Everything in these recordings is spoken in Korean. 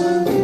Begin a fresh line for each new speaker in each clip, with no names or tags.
말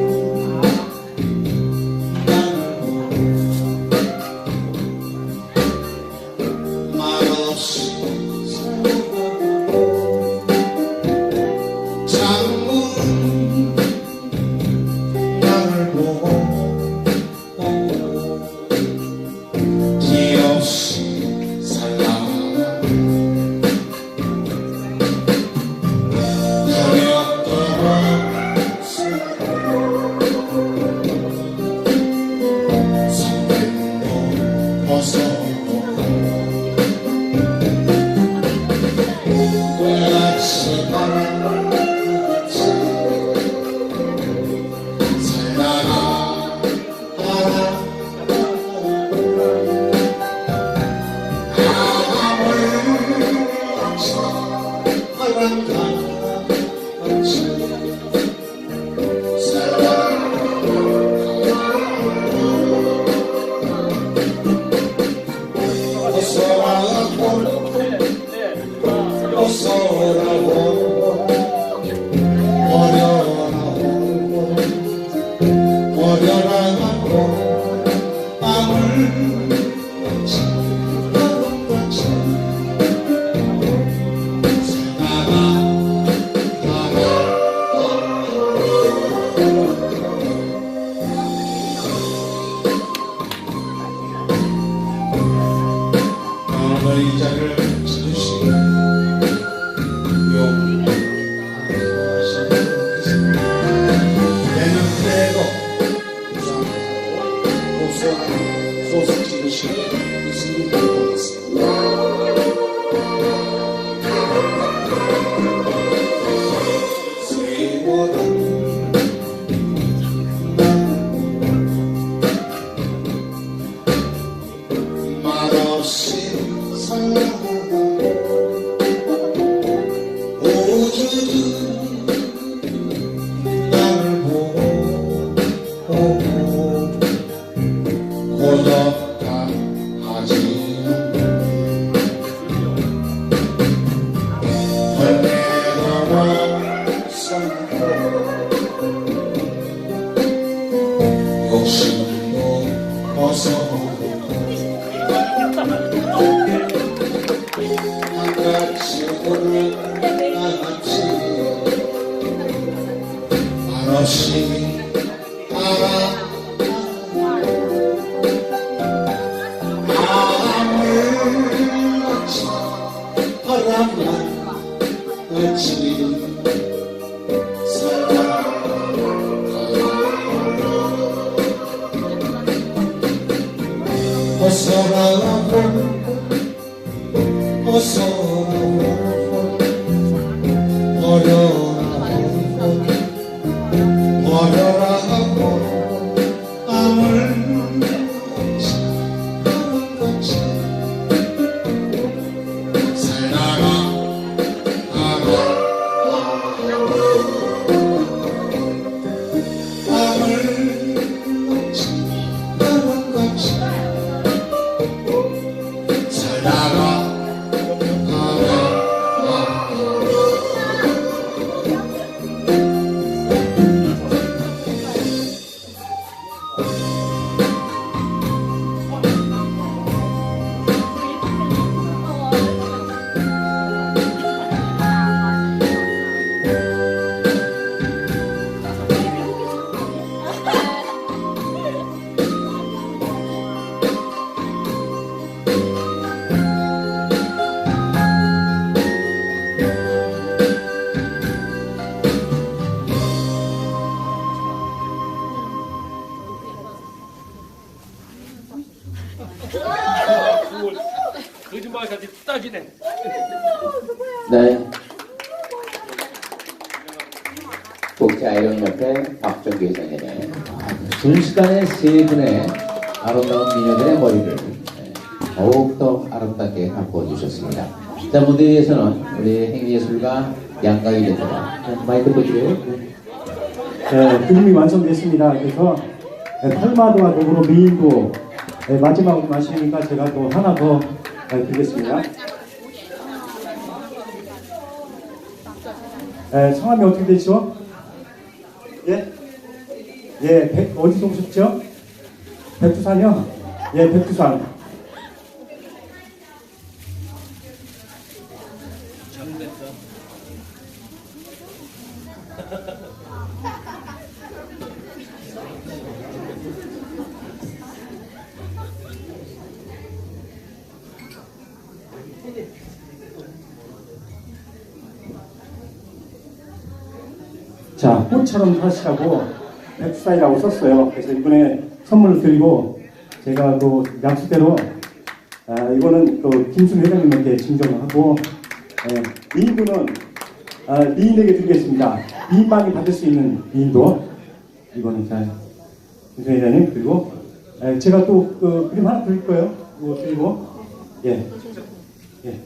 어 어서라고 어서
거짓말까지 따지네.
네. 복지아이론협회 박정규 회장님의 순식간에 세 분의 아름다운 미녀들의 머리를 네, 더욱더 아름답게 바꿔 주셨습니다. 자, 무대 위에서는 우리 행예술가 양가희 대표가 마이크 꽂으세요.
네, 그림이 완성됐습니다. 그래서 네, 탈마도와 더불어 미인도 네, 마지막으로 마시니까 제가 또 하나 더 네, 드리겠습니다. 네, 성함이 어떻게 되시죠? 예? 예, 백, 어디서 오셨죠? 백두산이요? 예, 백두산. 자, 꽃처럼 사시라고 백두산이라고 썼어요. 그래서 이번에 선물을 드리고 제가 그 약수대로 아, 이거는 그 김순 회장님한테 증정을 하고 예, 미인분은 아, 미인에게 드리겠습니다. 미인만이 받을 수 있는 미인도 이거는 자 김순 회장님 그리고 예, 제가 또 그 그림 하나 드릴 거예요. 이거 드리고 예. 예.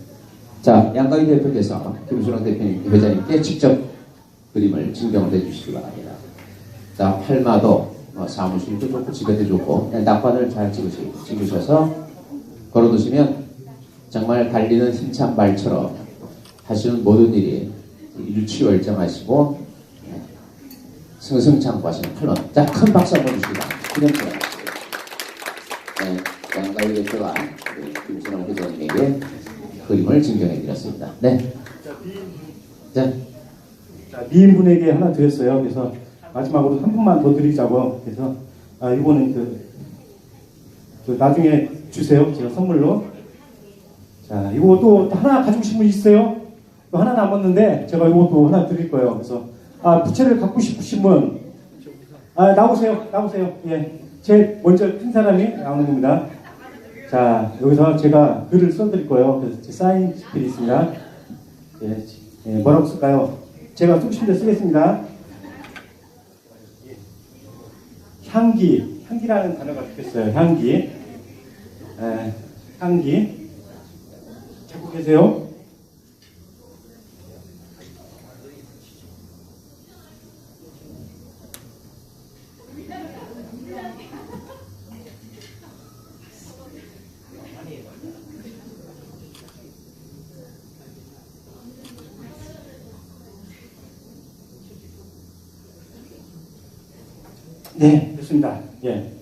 자, 양가희 대표께서 김순환 대표님, 회장님께 직접 그림을 증정을 해주시기 바랍니다. 자, 팔마도 어, 사무실도 좋고 집에도 좋고 낙관을 잘 찍으시, 찍으셔서 걸어두시면 정말 달리는 힘찬 말처럼 하시는 모든 일이 일취월장하시고 네, 승승장구하시는 클론. 자, 큰 박수 한번 주시기 바랍니다. 기념처럼. 네, 양가희 대표가 김순환 회장님에게 그림을 증정해 드렸습니다. 네. 자,
자, 미인분에게 하나 드렸어요. 그래서 마지막으로 한 분만 더 드리자고. 그래서 아, 이거는 그, 그 나중에 주세요. 제가 선물로. 자, 이거 또 하나 가지고 분 있어요? 또 하나 남았는데 제가 이것도 하나 드릴 거예요. 그래서 아, 부채를 갖고 싶으신 분, 아, 나오세요. 나오세요. 예. 제일 먼저 큰 사람이 나오는 겁니다. 자, 여기서 제가 글을 써드릴 거예요. 그래서 제 사인 필이 있습니다. 예, 예, 뭐라고 쓸까요? 제가 쓰고 대 쓰겠습니다. 향기, 향기라는 단어가 붙겠어요. 향기. 에, 향기. 찾고 계세요? 네, 됐습니다. 예.